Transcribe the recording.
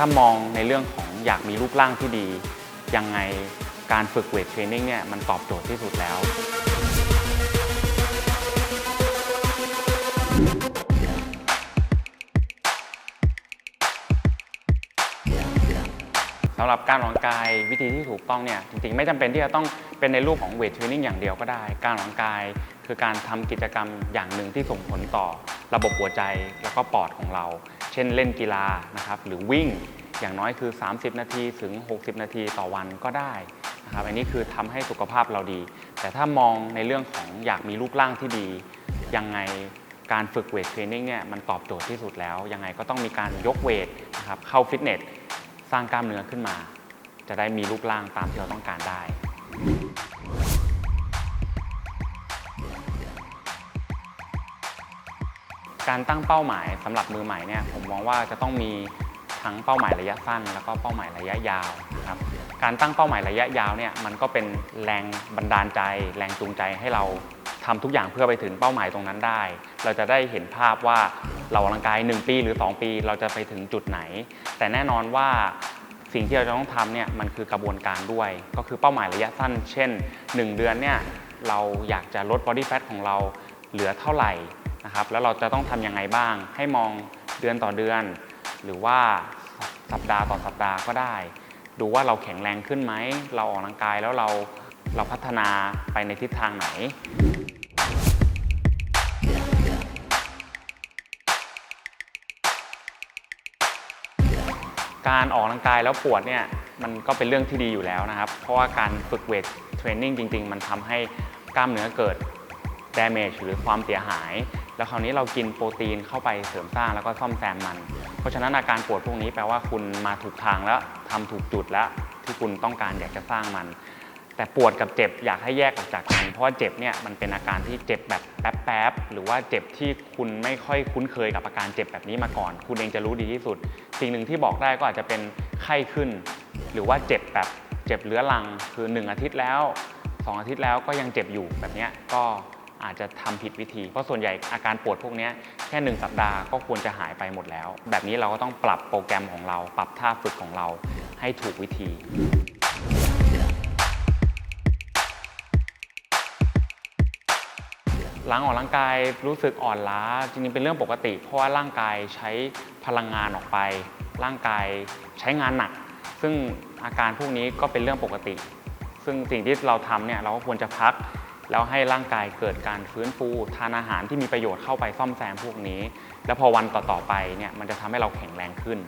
ถ้ามองในเรื่องของอยากมีรูปร่างที่ดี ยังไงการฝึกเวทเทรนนิ่งเนี่ยมันตอบโจทย์ที่สุดแล้ว สำหรับการออกกำลังกายวิธีที่ถูกต้องเนี่ยจริงๆ ไม่จำเป็นที่จะต้องเป็นในรูปของเวทเทรนนิ่งอย่างเดียวก็ได้ การออกกำลังกายคือการทำกิจกรรมอย่างหนึ่งที่ส่งผลต่อระบบหัวใจแล้วก็ปอดของเรา เช่นเล่นกีฬานะครับหรือวิ่งอย่างน้อยคือ 30 นาทีถึง 60 นาทีต่อวันก็ได้นะครับอันนี้คือทำให้สุขภาพเราดี แต่ถ้ามองในเรื่องของอยากมีรูปร่างที่ดี ยังไงการฝึกเวทเทรนนิ่งเนี่ยมันตอบโจทย์ที่สุดแล้ว ยังไงก็ต้องมีการยกเวทนะครับเข้าฟิตเนส สร้างกล้ามเนื้อขึ้นมา จะได้มีรูปร่างตามที่เราต้องการได้การตั้งเป้าหมายสำหรับมือใหม่เนี่ยผมมองว่าจะต้องมีทั้งเป้าหมายระยะสั้น แล้วก็เป้าหมายระยะยาวนะครับการตั้งเป้าหมายระยะยาวเนี่ยมันก็เป็นแรงบันดาลใจ แรงจูงใจให้เราทำทุกอย่างเพื่อไปถึงเป้าหมายตรงนั้นได้ เราจะได้เห็นภาพว่า เราออกกำลังกาย 1 ปีหรือ 2 ปีเราจะไปถึงจุดไหน แต่แน่นอนว่าสิ่งที่เราจะต้องทำเนี่ยมันคือกระบวนการด้วย ก็คือเป้าหมายระยะสั้น เช่น 1 เดือนเนี่ยเราอยากจะลด body fat ของเราเหลือเท่าไหร่นะครับแล้วเราจะต้องทำยังไงบ้าง ให้มองเดือนต่อเดือน หรือว่าสัปดาห์ต่อสัปดาห์ก็ได้ ดูว่าเราแข็งแรงขึ้นไหม เราออกกำลังกายแล้วเราเราพัฒนาไปในทิศทางไหน การออกกำลังกายแล้วปวดเนี่ยมันก็เป็นเรื่องที่ดีอยู่แล้วนะครับ เพราะว่าการฝึกเวทเทรนนิ่งจริง ๆ มันทำให้กล้ามเนื้อเกิด damage หรือความเสียหาย แล้วคราวนี้เรากินโปรตีนเข้าไปเสริมสร้างแล้วก็ซ่อมแซมมัน เพราะฉะนั้นอาการปวดพวกนี้แปลว่าคุณมาถูกทางแล้วทำถูกจุดแล้วที่คุณต้องการอยากจะสร้างมัน แต่ปวดกับเจ็บอยากให้แยกออกจากกัน เพราะว่าเจ็บเนี่ยมันเป็นอาการที่เจ็บแบบแป๊บๆหรือว่าเจ็บที่คุณไม่ค่อยคุ้นเคยกับอาการเจ็บแบบนี้มาก่อน คุณเองจะรู้ดีที่สุด สิ่งหนึ่งที่บอกได้ก็อาจจะเป็นไข้ขึ้น หรือว่าเจ็บแบบเจ็บเรื้อรัง คือ 1 อาทิตย์แล้ว 2 อาทิตย์แล้วก็ยังเจ็บอยู่แบบนี้ก็อาจจะทำผิดวิธี เพราะส่วนใหญ่อาการปวดพวกนี้แค่ 1 สัปดาห์ก็ควรจะหายไปหมดแล้ว แบบนี้เราก็ต้องปรับโปรแกรมของเรา ปรับท่าฝึกของเราให้ถูกวิธี หลังออกกำลังกายรู้สึกอ่อนล้าจริงๆเป็นเรื่องปกติ เพราะว่าร่างกายใช้พลังงานออกไป ร่างกายใช้งานหนัก ซึ่งอาการพวกนี้ก็เป็นเรื่องปกติ ซึ่งสิ่งที่เราทำเนี่ยเราก็ควรจะพัก แล้วให้ร่างกายเกิดการฟื้นฟูทานอาหารที่มีประโยชน์เข้าไปซ่อมแซมพวกนี้ แล้วพอวันต่อๆไปเนี่ยมันจะทำให้เราแข็งแรงขึ้น